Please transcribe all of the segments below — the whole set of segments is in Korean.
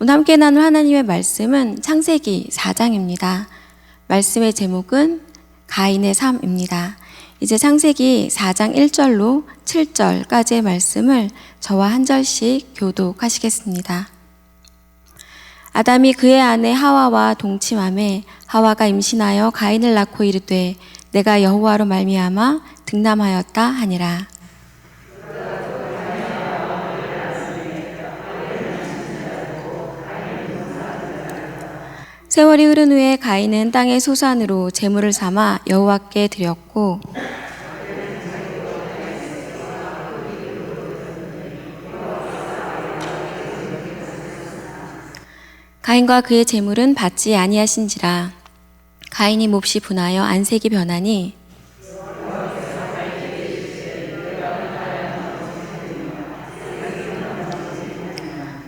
오늘 함께 나눌 하나님의 말씀은 창세기 4장입니다. 말씀의 제목은 가인의 삶입니다. 이제 창세기 4장 1절로 7절까지의 말씀을 저와 한 절씩 교독하시겠습니다. 아담이 그의 아내 하와와 동침함에 하와가 임신하여 가인을 낳고 이르되 내가 여호와로 말미암아 등남하였다 하니라. 세월이 흐른 후에 가인은 땅의 소산으로 제물을 삼아 여호와께 드렸고 가인과 그의 제물은 받지 아니하신지라 가인이 몹시 분하여 안색이 변하니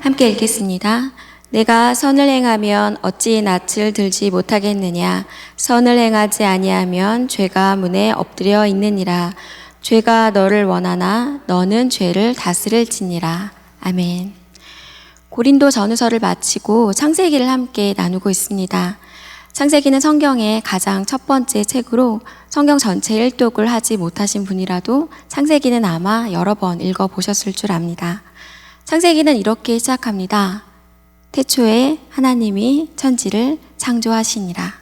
함께 읽겠습니다. 내가 선을 행하면 어찌 낯을 들지 못하겠느냐 선을 행하지 아니하면 죄가 문에 엎드려 있느니라 죄가 너를 원하나 너는 죄를 다스릴지니라 아멘. 고린도 전후서를 마치고 창세기를 함께 나누고 있습니다. 창세기는 성경의 가장 첫 번째 책으로 성경 전체 일독을 하지 못하신 분이라도 창세기는 아마 여러 번 읽어 보셨을 줄 압니다. 창세기는 이렇게 시작합니다. 태초에 하나님이 천지를 창조하시니라.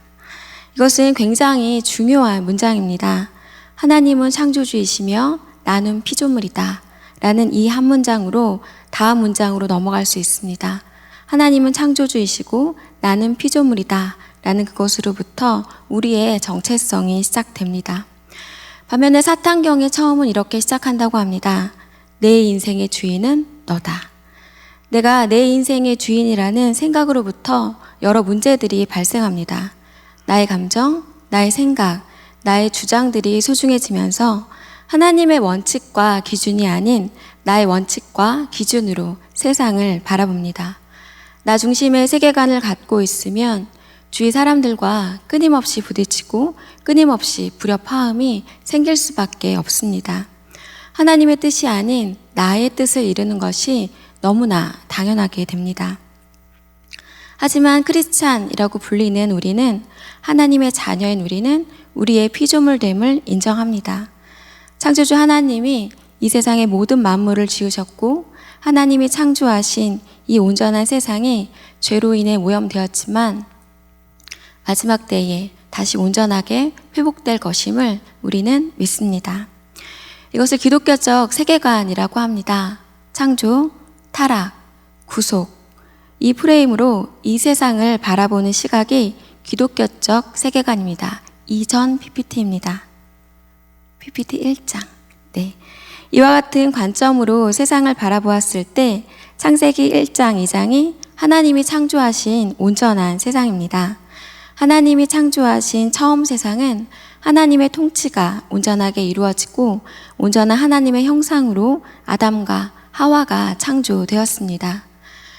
이것은 굉장히 중요한 문장입니다. 하나님은 창조주이시며 나는 피조물이다. 라는 이 한 문장으로 다음 문장으로 넘어갈 수 있습니다. 하나님은 창조주이시고 나는 피조물이다. 라는 그것으로부터 우리의 정체성이 시작됩니다. 반면에 사탄경의 처음은 이렇게 시작한다고 합니다. 내 인생의 주인은 너다. 내가 내 인생의 주인이라는 생각으로부터 여러 문제들이 발생합니다. 나의 감정, 나의 생각, 나의 주장들이 소중해지면서 하나님의 원칙과 기준이 아닌 나의 원칙과 기준으로 세상을 바라봅니다. 나 중심의 세계관을 갖고 있으면 주위 사람들과 끊임없이 부딪히고 끊임없이 불협화음이 생길 수밖에 없습니다. 하나님의 뜻이 아닌 나의 뜻을 이루는 것이 너무나 당연하게 됩니다. 하지만 크리스찬이라고 불리는 우리는 하나님의 자녀인 우리는 우리의 피조물됨을 인정합니다. 창조주 하나님이 이 세상의 모든 만물을 지으셨고 하나님이 창조하신 이 온전한 세상이 죄로 인해 오염되었지만 마지막 때에 다시 온전하게 회복될 것임을 우리는 믿습니다. 이것을 기독교적 세계관이라고 합니다. 창조, 타락, 구속. 이 프레임으로 이 세상을 바라보는 시각이 기독교적 세계관입니다. 이전 PPT입니다. PPT 1장. 네. 이와 같은 관점으로 세상을 바라보았을 때 창세기 1장, 2장이 하나님이 창조하신 온전한 세상입니다. 하나님이 창조하신 처음 세상은 하나님의 통치가 온전하게 이루어지고 온전한 하나님의 형상으로 아담과 하와가 창조되었습니다.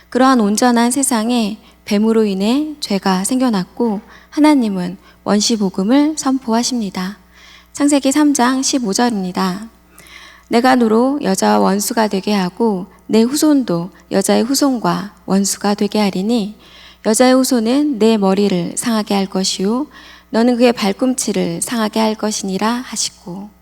그러한 온전한 세상에 뱀으로 인해 죄가 생겨났고 하나님은 원시 복음을 선포하십니다. 창세기 3장 15절입니다. 내가 너로 여자와 원수가 되게 하고 내 후손도 여자의 후손과 원수가 되게 하리니 여자의 후손은 내 머리를 상하게 할 것이요 너는 그의 발꿈치를 상하게 할 것이니라 하시고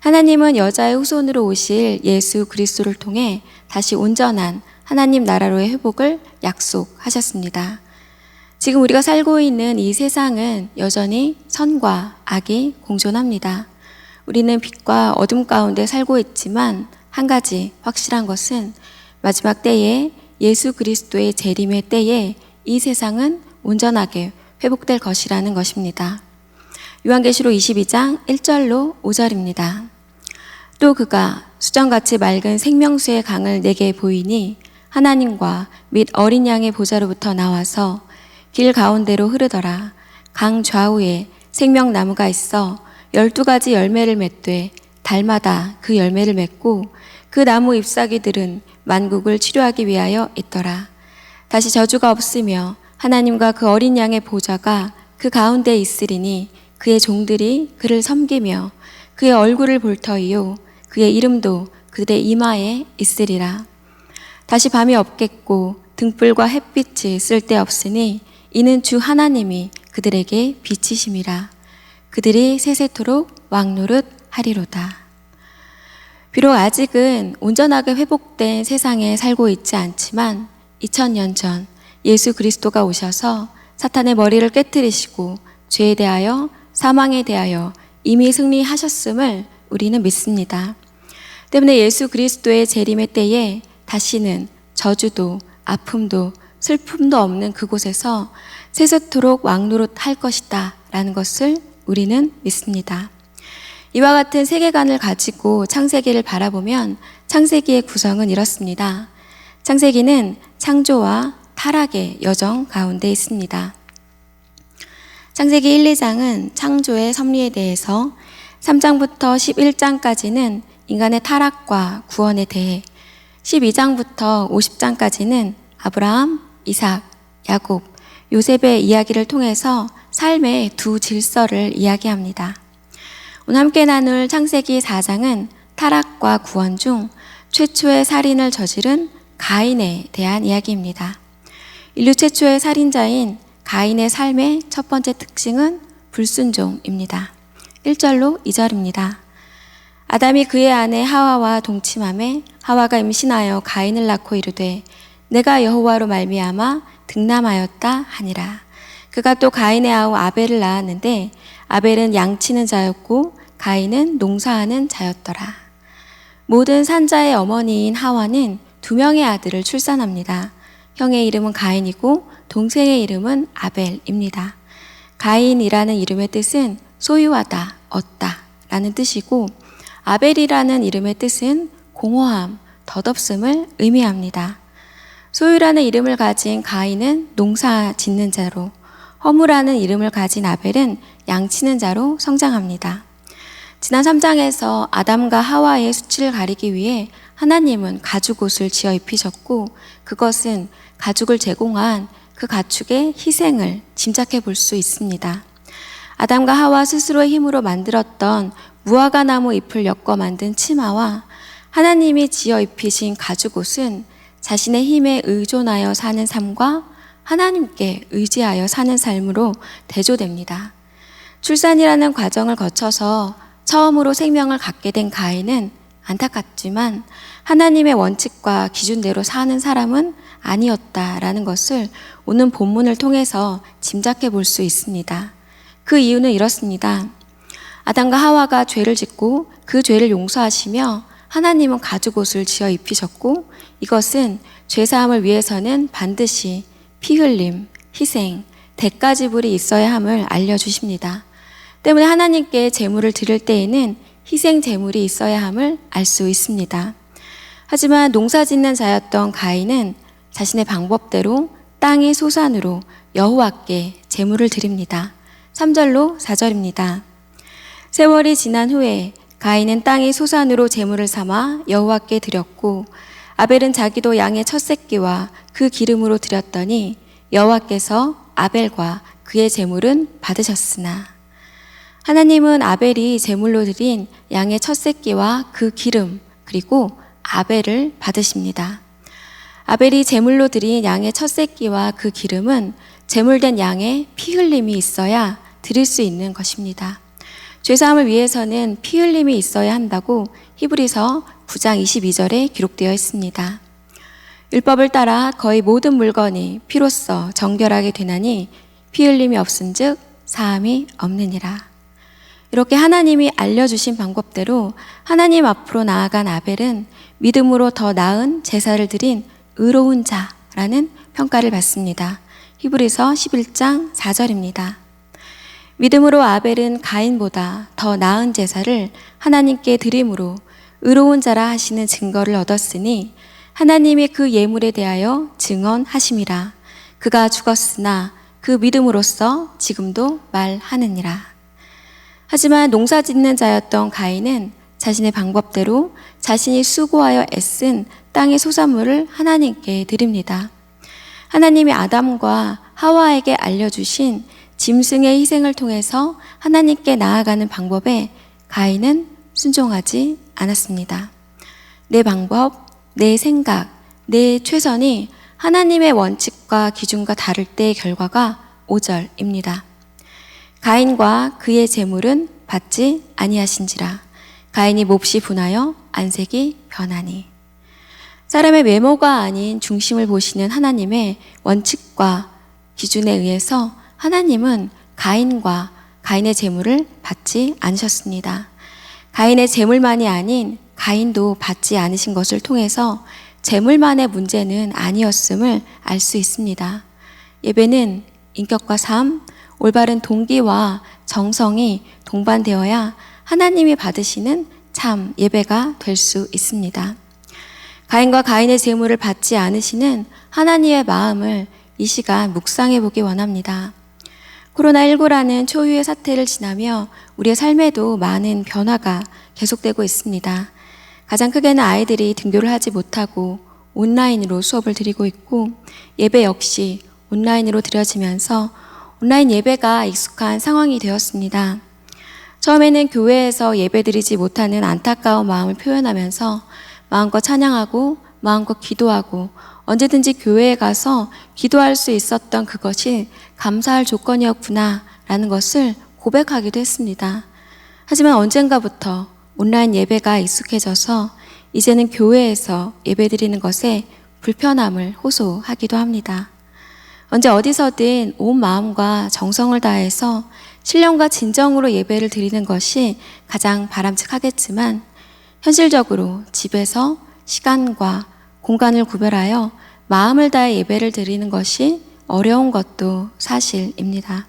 하나님은 여자의 후손으로 오실 예수 그리스도를 통해 다시 온전한 하나님 나라로의 회복을 약속하셨습니다. 지금 우리가 살고 있는 이 세상은 여전히 선과 악이 공존합니다. 우리는 빛과 어둠 가운데 살고 있지만 한 가지 확실한 것은 마지막 때에 예수 그리스도의 재림의 때에 이 세상은 온전하게 회복될 것이라는 것입니다. 요한계시록 22장 1절로 5절입니다. 또 그가 수정같이 맑은 생명수의 강을 내게 보이니 하나님과 및 어린 양의 보좌로부터 나와서 길 가운데로 흐르더라. 강 좌우에 생명나무가 있어 열두 가지 열매를 맺되 달마다 그 열매를 맺고 그 나무 잎사귀들은 만국을 치료하기 위하여 있더라. 다시 저주가 없으며 하나님과 그 어린 양의 보좌가 그 가운데 있으리니 그의 종들이 그를 섬기며 그의 얼굴을 볼 터이요 그의 이름도 그들의 이마에 있으리라. 다시 밤이 없겠고 등불과 햇빛이 쓸데 없으니 이는 주 하나님이 그들에게 비치심이라 그들이 세세토록 왕노릇 하리로다. 비록 아직은 온전하게 회복된 세상에 살고 있지 않지만 2000년 전 예수 그리스도가 오셔서 사탄의 머리를 깨뜨리시고 죄에 대하여 사망에 대하여 이미 승리하셨음을 우리는 믿습니다. 때문에 예수 그리스도의 재림의 때에 다시는 저주도 아픔도 슬픔도 없는 그곳에서 세세토록 왕노릇 할 것이다 라는 것을 우리는 믿습니다. 이와 같은 세계관을 가지고 창세기를 바라보면 창세기의 구성은 이렇습니다. 창세기는 창조와 타락의 여정 가운데 있습니다. 창세기 1, 2장은 창조의 섭리에 대해서 3장부터 11장까지는 인간의 타락과 구원에 대해 12장부터 50장까지는 아브라함, 이삭, 야곱, 요셉의 이야기를 통해서 삶의 두 질서를 이야기합니다. 오늘 함께 나눌 창세기 4장은 타락과 구원 중 최초의 살인을 저지른 가인에 대한 이야기입니다. 인류 최초의 살인자인 가인의 삶의 첫 번째 특징은 불순종입니다. 1절로 2절입니다. 아담이 그의 아내 하와와 동침함에 하와가 임신하여 가인을 낳고 이르되 내가 여호와로 말미암아 등남하였다 하니라. 그가 또 가인의 아우 아벨을 낳았는데 아벨은 양치는 자였고 가인은 농사하는 자였더라. 모든 산자의 어머니인 하와는 두 명의 아들을 출산합니다. 형의 이름은 가인이고 동생의 이름은 아벨입니다. 가인이라는 이름의 뜻은 소유하다, 얻다 라는 뜻이고 아벨이라는 이름의 뜻은 공허함, 덧없음을 의미합니다. 소유라는 이름을 가진 가인은 농사 짓는 자로, 허무라는 이름을 가진 아벨은 양치는 자로 성장합니다. 지난 3장에서 아담과 하와의 수치를 가리기 위해 하나님은 가죽 옷을 지어 입히셨고 그것은 가죽을 제공한 그 가축의 희생을 짐작해 볼 수 있습니다. 아담과 하와 스스로의 힘으로 만들었던 무화과 나무 잎을 엮어 만든 치마와 하나님이 지어 입히신 가죽 옷은 자신의 힘에 의존하여 사는 삶과 하나님께 의지하여 사는 삶으로 대조됩니다. 출산이라는 과정을 거쳐서 처음으로 생명을 갖게 된 가인은 안타깝지만 하나님의 원칙과 기준대로 사는 사람은 아니었다라는 것을 오늘 본문을 통해서 짐작해 볼 수 있습니다. 그 이유는 이렇습니다. 아담과 하와가 죄를 짓고 그 죄를 용서하시며 하나님은 가죽옷을 지어 입히셨고 이것은 죄사함을 위해서는 반드시 피 흘림, 희생, 대가 지불이 있어야 함을 알려주십니다. 때문에 하나님께 제물을 드릴 때에는 희생 제물이 있어야 함을 알 수 있습니다. 하지만 농사 짓는 자였던 가인은 자신의 방법대로 땅의 소산으로 여호와께 제물을 드립니다. 3절로 4절입니다. 세월이 지난 후에 가인은 땅의 소산으로 제물을 삼아 여호와께 드렸고 아벨은 자기도 양의 첫 새끼와 그 기름으로 드렸더니 여호와께서 아벨과 그의 제물은 받으셨으나 하나님은 아벨이 제물로 드린 양의 첫 새끼와 그 기름 그리고 아벨을 받으십니다. 아벨이 제물로 드린 양의 첫 새끼와 그 기름은 제물된 양의 피 흘림이 있어야 드릴 수 있는 것입니다. 죄사함을 위해서는 피 흘림이 있어야 한다고 히브리서 9장 22절에 기록되어 있습니다. 율법을 따라 거의 모든 물건이 피로써 정결하게 되나니 피 흘림이 없은즉 사함이 없느니라. 이렇게 하나님이 알려주신 방법대로 하나님 앞으로 나아간 아벨은 믿음으로 더 나은 제사를 드린 의로운 자라는 평가를 받습니다. 히브리서 11장 4절입니다. 믿음으로 아벨은 가인보다 더 나은 제사를 하나님께 드림으로 의로운 자라 하시는 증거를 얻었으니 하나님이 그 예물에 대하여 증언하심이라. 그가 죽었으나 그 믿음으로써 지금도 말하느니라. 하지만 농사 짓는 자였던 가인은 자신의 방법대로 자신이 수고하여 애쓴 땅의 소산물을 하나님께 드립니다. 하나님이 아담과 하와에게 알려주신 짐승의 희생을 통해서 하나님께 나아가는 방법에 가인은 순종하지 않았습니다. 내 방법, 내 생각, 내 최선이 하나님의 원칙과 기준과 다를 때의 결과가 5절입니다. 가인과 그의 재물은 받지 아니하신지라 가인이 몹시 분하여 안색이 변하니 사람의 외모가 아닌 중심을 보시는 하나님의 원칙과 기준에 의해서 하나님은 가인과 가인의 재물을 받지 않으셨습니다. 가인의 재물만이 아닌 가인도 받지 않으신 것을 통해서 재물만의 문제는 아니었음을 알 수 있습니다. 예배는 인격과 삶, 올바른 동기와 정성이 동반되어야 하나님이 받으시는 참 예배가 될 수 있습니다. 가인과 가인의 재물을 받지 않으시는 하나님의 마음을 이 시간 묵상해 보기 원합니다. 코로나19라는 초유의 사태를 지나며 우리의 삶에도 많은 변화가 계속되고 있습니다. 가장 크게는 아이들이 등교를 하지 못하고 온라인으로 수업을 드리고 있고 예배 역시 온라인으로 드려지면서 온라인 예배가 익숙한 상황이 되었습니다. 처음에는 교회에서 예배 드리지 못하는 안타까운 마음을 표현하면서 마음껏 찬양하고 마음껏 기도하고 언제든지 교회에 가서 기도할 수 있었던 그것이 감사할 조건이었구나 라는 것을 고백하기도 했습니다. 하지만 언젠가부터 온라인 예배가 익숙해져서 이제는 교회에서 예배 드리는 것에 불편함을 호소하기도 합니다. 언제 어디서든 온 마음과 정성을 다해서 신령과 진정으로 예배를 드리는 것이 가장 바람직하겠지만 현실적으로 집에서 시간과 공간을 구별하여 마음을 다해 예배를 드리는 것이 어려운 것도 사실입니다.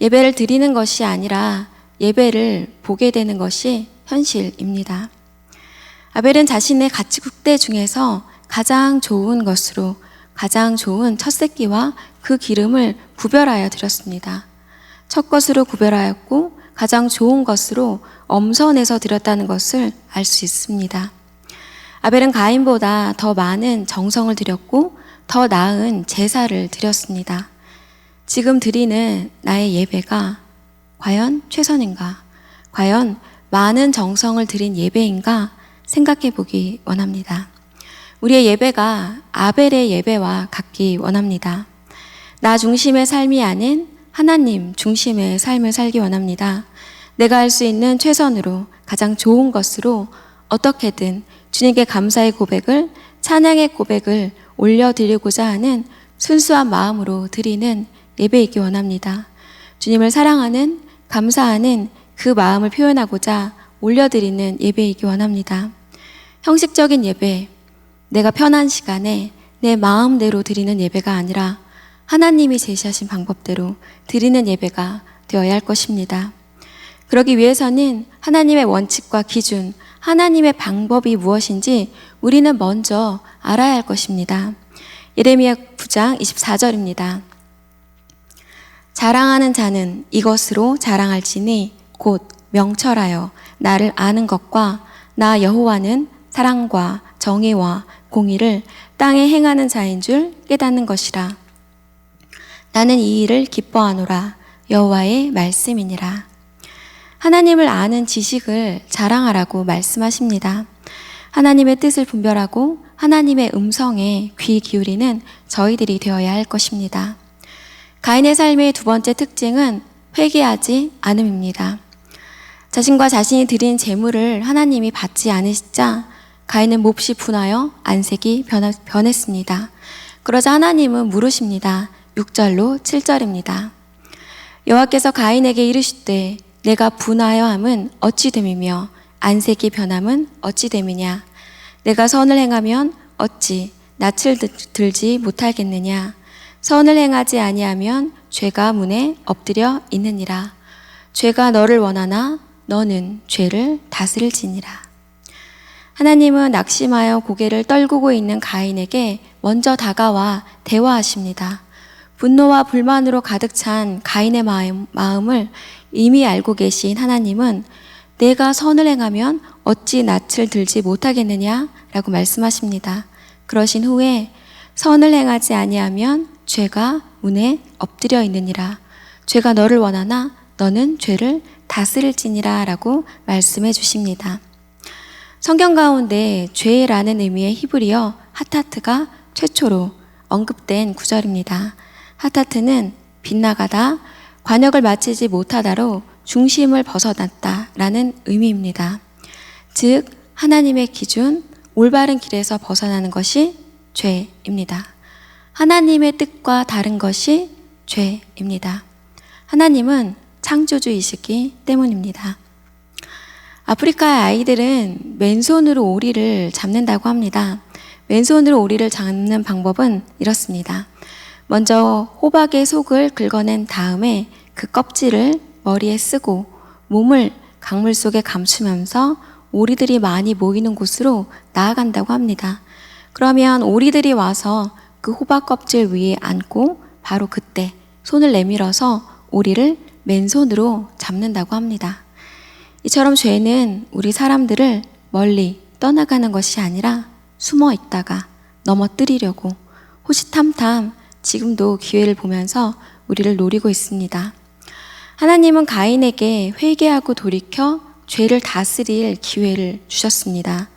예배를 드리는 것이 아니라 예배를 보게 되는 것이 현실입니다. 아벨은 자신의 가치 국대 중에서 가장 좋은 것으로 가장 좋은 첫 새끼와 그 기름을 구별하여 드렸습니다. 첫 것으로 구별하였고 가장 좋은 것으로 엄선해서 드렸다는 것을 알 수 있습니다. 아벨은 가인보다 더 많은 정성을 들였고 더 나은 제사를 드렸습니다. 지금 드리는 나의 예배가 과연 최선인가? 과연 많은 정성을 들인 예배인가? 생각해 보기 원합니다. 우리의 예배가 아벨의 예배와 같기 원합니다. 나 중심의 삶이 아닌 하나님 중심의 삶을 살기 원합니다. 내가 할 수 있는 최선으로 가장 좋은 것으로 어떻게든 주님께 감사의 고백을 찬양의 고백을 올려드리고자 하는 순수한 마음으로 드리는 예배이기 원합니다. 주님을 사랑하는 감사하는 그 마음을 표현하고자 올려드리는 예배이기 원합니다. 형식적인 예배, 내가 편한 시간에 내 마음대로 드리는 예배가 아니라 하나님이 제시하신 방법대로 드리는 예배가 되어야 할 것입니다. 그러기 위해서는 하나님의 원칙과 기준, 하나님의 방법이 무엇인지 우리는 먼저 알아야 할 것입니다. 예레미야 9장 24절입니다. 자랑하는 자는 이것으로 자랑할지니 곧 명철하여 나를 아는 것과 나 여호와는 사랑과 정의와 공의를 땅에 행하는 자인 줄 깨닫는 것이라. 나는 이 일을 기뻐하노라 여호와의 말씀이니라. 하나님을 아는 지식을 자랑하라고 말씀하십니다. 하나님의 뜻을 분별하고 하나님의 음성에 귀 기울이는 저희들이 되어야 할 것입니다. 가인의 삶의 두 번째 특징은 회개하지 않음입니다. 자신과 자신이 드린 재물을 하나님이 받지 않으시자 가인은 몹시 분하여 안색이 변했습니다. 그러자 하나님은 물으십니다. 6절로 7절입니다. 여호와께서 가인에게 이르시되 내가 분하여 함은 어찌 됨이며 안색이 변함은 어찌 됨이냐 내가 선을 행하면 어찌 낯을 들지 못하겠느냐 선을 행하지 아니하면 죄가 문에 엎드려 있느니라 죄가 너를 원하나 너는 죄를 다스릴지니라 하나님은 낙심하여 고개를 떨구고 있는 가인에게 먼저 다가와 대화하십니다. 분노와 불만으로 가득 찬 가인의 마음, 마음을 이미 알고 계신 하나님은 내가 선을 행하면 어찌 낯을 들지 못하겠느냐? 라고 말씀하십니다. 그러신 후에 선을 행하지 아니하면 죄가 문에 엎드려 있느니라. 죄가 너를 원하나 너는 죄를 다스릴지니라 라고 말씀해 주십니다. 성경 가운데 죄라는 의미의 히브리어 하타트가 최초로 언급된 구절입니다. 하타트는 빗나가다, 관역을 마치지 못하다로 중심을 벗어났다 라는 의미입니다. 즉, 하나님의 기준, 올바른 길에서 벗어나는 것이 죄입니다. 하나님의 뜻과 다른 것이 죄입니다. 하나님은 창조주이시기 때문입니다. 아프리카의 아이들은 맨손으로 오리를 잡는다고 합니다. 왼손으로 오리를 잡는 방법은 이렇습니다. 먼저 호박의 속을 긁어낸 다음에 그 껍질을 머리에 쓰고 몸을 강물 속에 감추면서 오리들이 많이 모이는 곳으로 나아간다고 합니다. 그러면 오리들이 와서 그 호박 껍질 위에 앉고 바로 그때 손을 내밀어서 오리를 맨손으로 잡는다고 합니다. 이처럼 죄는 우리 사람들을 멀리 떠나가는 것이 아니라 숨어 있다가 넘어뜨리려고 호시탐탐 지금도 기회를 보면서 우리를 노리고 있습니다. 하나님은 가인에게 회개하고 돌이켜 죄를 다스릴 기회를 주셨습니다.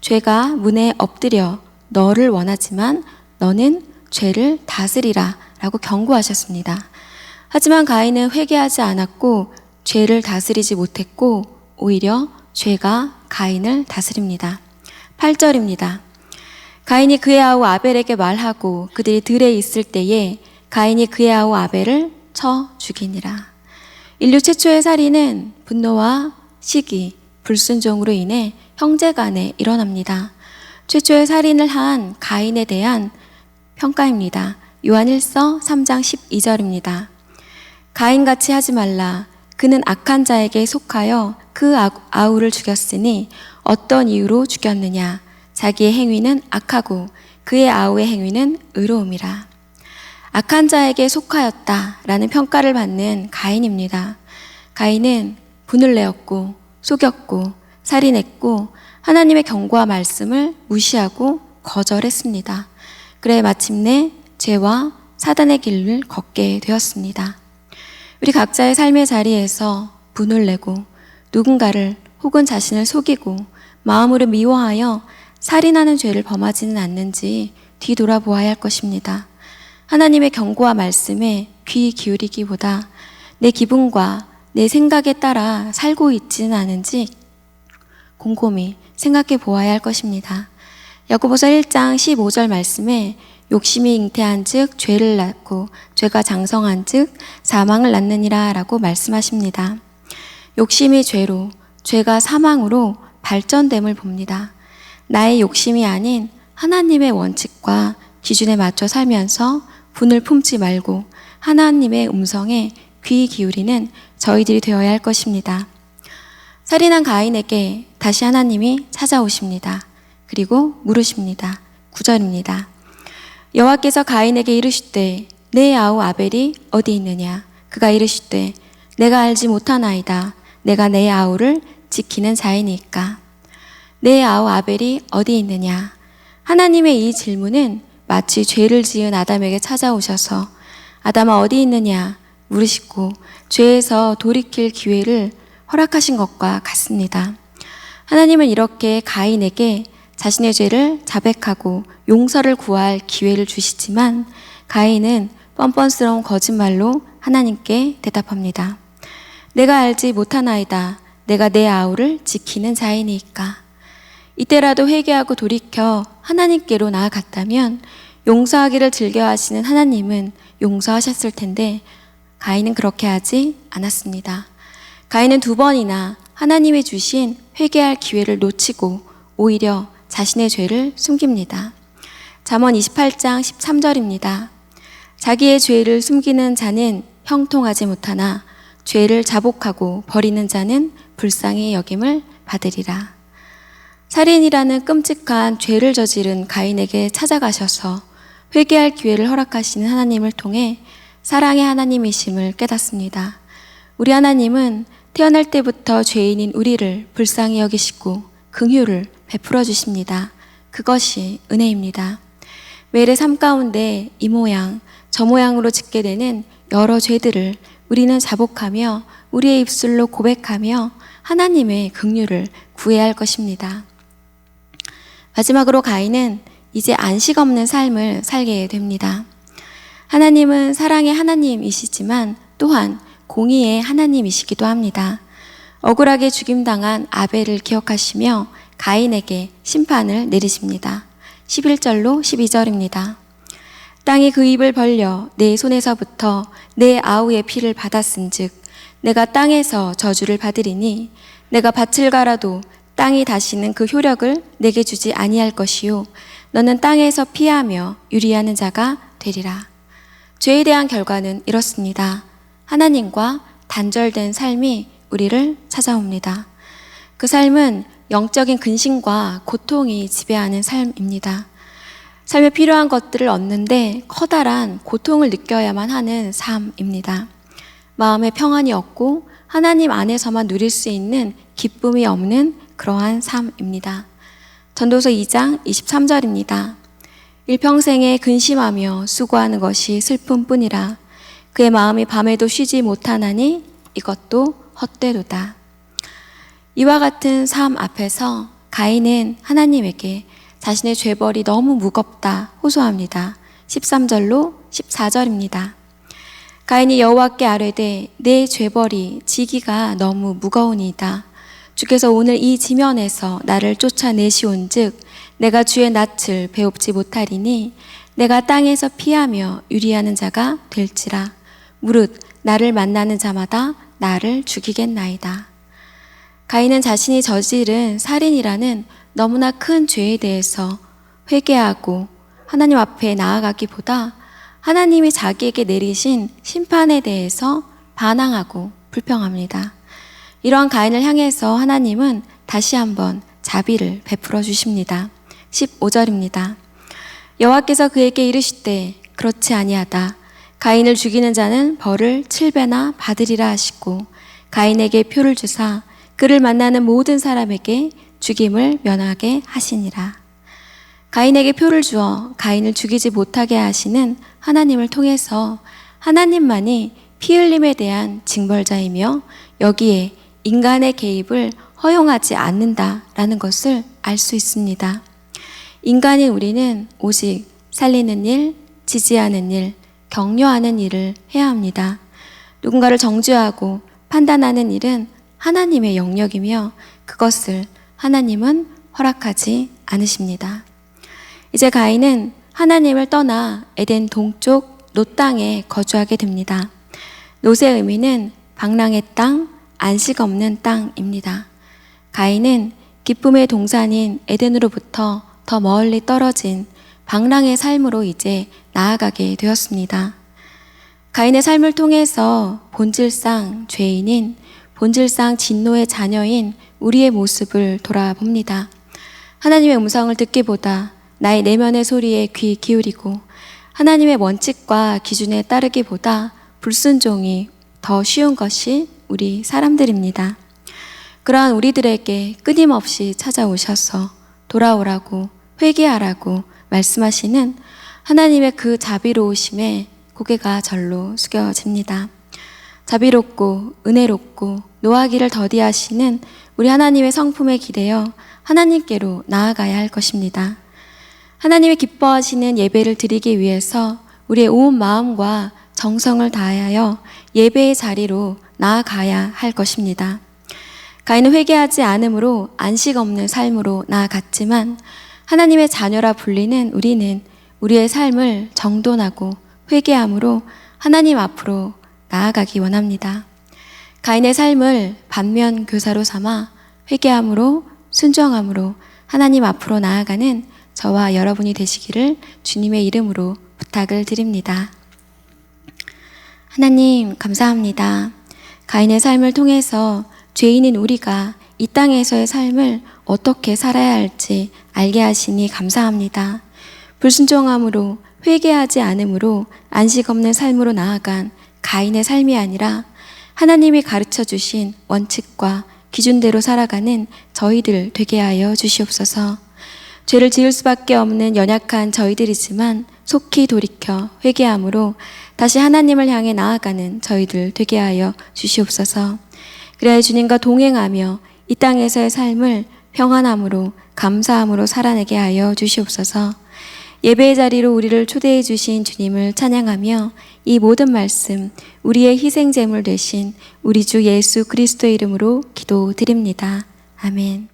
죄가 문에 엎드려 너를 원하지만 너는 죄를 다스리라 라고 경고하셨습니다. 하지만 가인은 회개하지 않았고 죄를 다스리지 못했고 오히려 죄가 가인을 다스립니다. 8절입니다. 가인이 그의 아우 아벨에게 말하고 그들이 들에 있을 때에 가인이 그의 아우 아벨을 쳐 죽이니라. 인류 최초의 살인은 분노와 시기, 불순종으로 인해 형제 간에 일어납니다. 최초의 살인을 한 가인에 대한 평가입니다. 요한 1서 3장 12절입니다. 가인같이 하지 말라. 그는 악한 자에게 속하여 그 아우를 죽였으니 어떤 이유로 죽였느냐? 자기의 행위는 악하고 그의 아우의 행위는 의로움이라. 악한 자에게 속하였다 라는 평가를 받는 가인입니다. 가인은 분을 내었고 속였고 살인했고 하나님의 경고와 말씀을 무시하고 거절했습니다. 그래 마침내 죄와 사단의 길을 걷게 되었습니다. 우리 각자의 삶의 자리에서 분을 내고 누군가를 혹은 자신을 속이고 마음으로 미워하여 살인하는 죄를 범하지는 않는지 뒤돌아보아야 할 것입니다. 하나님의 경고와 말씀에 귀 기울이기보다 내 기분과 내 생각에 따라 살고 있지는 않은지 곰곰이 생각해 보아야 할 것입니다. 야고보서 1장 15절 말씀에 욕심이 잉태한 즉 죄를 낳고 죄가 장성한 즉 사망을 낳느니라 라고 말씀하십니다. 욕심이 죄로 죄가 사망으로 발전됨을 봅니다. 나의 욕심이 아닌 하나님의 원칙과 기준에 맞춰 살면서 분을 품지 말고 하나님의 음성에 귀 기울이는 저희들이 되어야 할 것입니다. 살인한 가인에게 다시 하나님이 찾아오십니다. 그리고 물으십니다. 9절입니다. 여호와께서 가인에게 이르시되 내 아우 아벨이 어디 있느냐? 그가 이르시되 내가 알지 못하나이다. 내가 내 아우를 지키는 자이니까. 내 아우 아벨이 어디 있느냐? 하나님의 이 질문은 마치 죄를 지은 아담에게 찾아오셔서 아담아 어디 있느냐? 물으시고 죄에서 돌이킬 기회를 허락하신 것과 같습니다. 하나님은 이렇게 가인에게 자신의 죄를 자백하고 용서를 구할 기회를 주시지만 가인은 뻔뻔스러운 거짓말로 하나님께 대답합니다. 내가 알지 못하나이다. 내가 내 아우를 지키는 자이니까. 이때라도 회개하고 돌이켜 하나님께로 나아갔다면 용서하기를 즐겨 하시는 하나님은 용서하셨을 텐데 가인은 그렇게 하지 않았습니다. 가인은 두 번이나 하나님이 주신 회개할 기회를 놓치고 오히려 자신의 죄를 숨깁니다. 잠언 28장 13절입니다. 자기의 죄를 숨기는 자는 형통하지 못하나 죄를 자복하고 버리는 자는 불쌍히 여김을 받으리라. 살인이라는 끔찍한 죄를 저지른 가인에게 찾아가셔서 회개할 기회를 허락하시는 하나님을 통해 사랑의 하나님이심을 깨닫습니다. 우리 하나님은 태어날 때부터 죄인인 우리를 불쌍히 여기시고 긍휼을 베풀어 주십니다. 그것이 은혜입니다. 매일의 삶 가운데 이 모양, 저 모양으로 짓게 되는 여러 죄들을 우리는 자복하며 우리의 입술로 고백하며 하나님의 긍휼을 구해야 할 것입니다. 마지막으로 가인은 이제 안식 없는 삶을 살게 됩니다. 하나님은 사랑의 하나님이시지만 또한 공의의 하나님이시기도 합니다. 억울하게 죽임당한 아벨을 기억하시며 가인에게 심판을 내리십니다. 11절로 12절입니다. 땅이 그 입을 벌려 내 손에서부터 내 아우의 피를 받았은즉 내가 땅에서 저주를 받으리니 내가 밭을 갈아도 땅이 다시는 그 효력을 내게 주지 아니할 것이요 너는 땅에서 피하며 유리하는 자가 되리라. 죄에 대한 결과는 이렇습니다. 하나님과 단절된 삶이 우리를 찾아옵니다. 그 삶은 영적인 근심과 고통이 지배하는 삶입니다. 삶에 필요한 것들을 얻는데 커다란 고통을 느껴야만 하는 삶입니다. 마음의 평안이 없고 하나님 안에서만 누릴 수 있는 기쁨이 없는 그러한 삶입니다. 전도서 2장 23절입니다. 일평생에 근심하며 수고하는 것이 슬픔 뿐이라 그의 마음이 밤에도 쉬지 못하나니 이것도 헛되도다. 이와 같은 삶 앞에서 가인은 하나님에게 자신의 죄벌이 너무 무겁다 호소합니다. 13절로 14절입니다. 가인이 여호와께 아뢰되 내 죄벌이 지기가 너무 무거우니이다. 주께서 오늘 이 지면에서 나를 쫓아내시온즉 내가 주의 낯을 배웁지 못하리니 내가 땅에서 피하며 유리하는 자가 될지라 무릇 나를 만나는 자마다 나를 죽이겠나이다. 가인은 자신이 저지른 살인이라는 너무나 큰 죄에 대해서 회개하고 하나님 앞에 나아가기보다 하나님이 자기에게 내리신 심판에 대해서 반항하고 불평합니다. 이러한 가인을 향해서 하나님은 다시 한번 자비를 베풀어 주십니다. 15절입니다. 여호와께서 그에게 이르시되 그렇지 아니하다. 가인을 죽이는 자는 벌을 7배나 받으리라 하시고 가인에게 표를 주사 그를 만나는 모든 사람에게 죽임을 면하게 하시니라. 가인에게 표를 주어 가인을 죽이지 못하게 하시는 하나님을 통해서 하나님만이 피 흘림에 대한 징벌자이며 여기에 인간의 개입을 허용하지 않는다라는 것을 알 수 있습니다. 인간인 우리는 오직 살리는 일, 지지하는 일, 격려하는 일을 해야 합니다. 누군가를 정죄하고 판단하는 일은 하나님의 영역이며 그것을 하나님은 허락하지 않으십니다. 이제 가인은 하나님을 떠나 에덴 동쪽 롯 땅에 거주하게 됩니다. 롯의 의미는 방랑의 땅, 안식 없는 땅입니다. 가인은 기쁨의 동산인 에덴으로부터 더 멀리 떨어진 방랑의 삶으로 이제 나아가게 되었습니다. 가인의 삶을 통해서 본질상 죄인인 본질상 진노의 자녀인 우리의 모습을 돌아봅니다. 하나님의 음성을 듣기보다 나의 내면의 소리에 귀 기울이고 하나님의 원칙과 기준에 따르기보다 불순종이 더 쉬운 것이 우리 사람들입니다. 그러한 우리들에게 끊임없이 찾아오셔서 돌아오라고 회개하라고 말씀하시는 하나님의 그 자비로우심에 고개가 절로 숙여집니다. 자비롭고 은혜롭고 노하기를 더디하시는 우리 하나님의 성품에 기대어 하나님께로 나아가야 할 것입니다. 하나님의 기뻐하시는 예배를 드리기 위해서 우리의 온 마음과 정성을 다하여 예배의 자리로 나아가야 할 것입니다. 가인은 회개하지 않으므로 안식 없는 삶으로 나아갔지만 하나님의 자녀라 불리는 우리는 우리의 삶을 정돈하고 회개함으로 하나님 앞으로 나아가기 원합니다. 가인의 삶을 반면 교사로 삼아 회개함으로 순종함으로 하나님 앞으로 나아가는 저와 여러분이 되시기를 주님의 이름으로 부탁을 드립니다. 하나님, 감사합니다. 가인의 삶을 통해서 죄인인 우리가 이 땅에서의 삶을 어떻게 살아야 할지 알게 하시니 감사합니다. 불순종함으로 회개하지 않으므로 안식 없는 삶으로 나아간 가인의 삶이 아니라 하나님이 가르쳐 주신 원칙과 기준대로 살아가는 저희들 되게 하여 주시옵소서. 죄를 지을 수밖에 없는 연약한 저희들이지만 속히 돌이켜 회개함으로 다시 하나님을 향해 나아가는 저희들 되게 하여 주시옵소서. 그래야 주님과 동행하며 이 땅에서의 삶을 평안함으로 감사함으로 살아내게 하여 주시옵소서. 예배의 자리로 우리를 초대해 주신 주님을 찬양하며 이 모든 말씀 우리의 희생 제물 되신 우리 주 예수 그리스도의 이름으로 기도드립니다. 아멘.